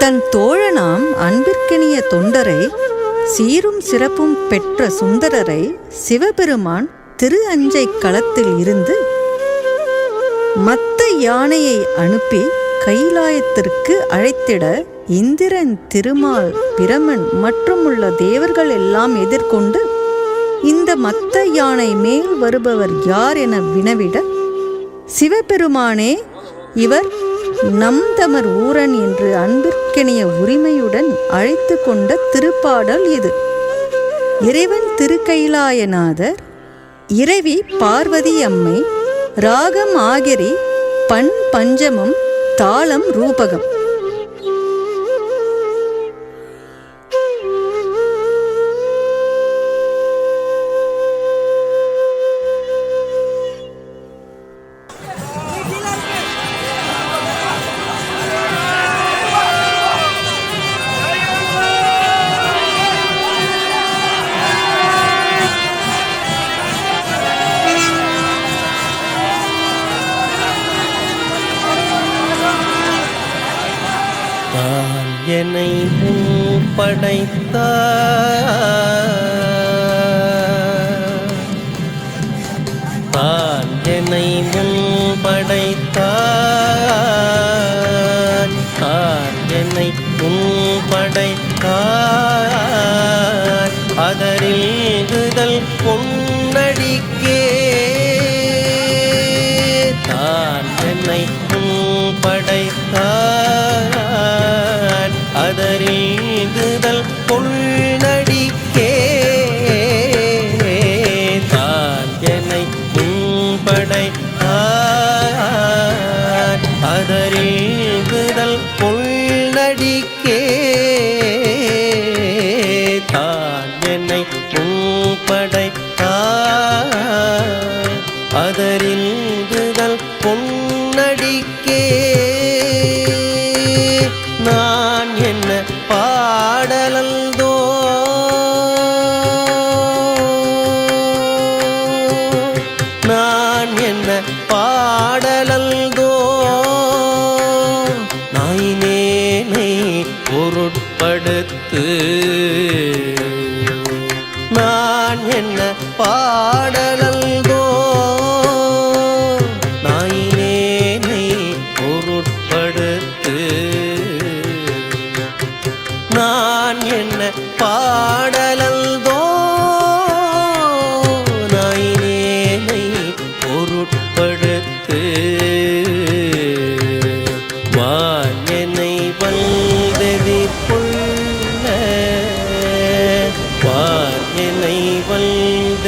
தன் தோழனாம் அன்பிற்கினிய தொண்டரை சீரும் சிறப்பும் பெற்ற சுந்தரரை சிவபெருமான் திரு அஞ்சை களத்தில் இருந்து மத்த யானையை அனுப்பி கைலாயத்திற்கு அழைத்திட இந்திரன் திருமால் பிரமன் மற்றும் உள்ள தேவர்கள் எல்லாம் எதிர்கொண்டு இந்த மத்த யானை மேல் வருபவர் யார் என வினவிட சிவபெருமானே இவர் நம் தமர் ஊரன் என்று அன்பிற்கினிய உரிமையுடன் அழைத்து கொண்ட திருப்பாடல் இது. இறைவன் திருக்கைலாயநாதர் இறைவி பார்வதி அம்மை ராகம் ஆகிரி பண் பஞ்சமம் தாளம் ரூபகம். நான் என்னை முன் படைத்தார் தான் என்னை முன் படைத்தார் தான் என்னை முன் படைத்தார் அதறிகுதல் பொன்னடிக்கே தான் என்னை முன் படைத்தார் படைத்தார் அதறிகுதல் பொன்னடிக்கே. தான் என்னை படைத்தார் அதறிந்துதல் பொன்னடிக்கே. நான் என்ன பாடலந்தோ நான் என்ன பாடலல் படுத்து. நான் என்ன பாடலல்கோ நாயினேனை பொருட்படுத்து. நான் என்ன பாடலல்கோ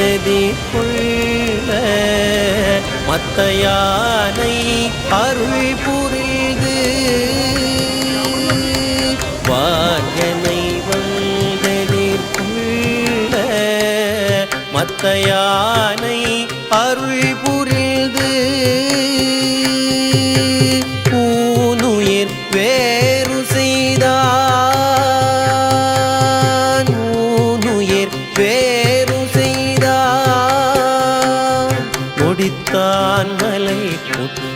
மறதி புள்ள மத்த யானை அருள் புரிது வாகனை வந்தெதிர்கொள்ள மத்த யானை அருள் புரி செய்தான் மலை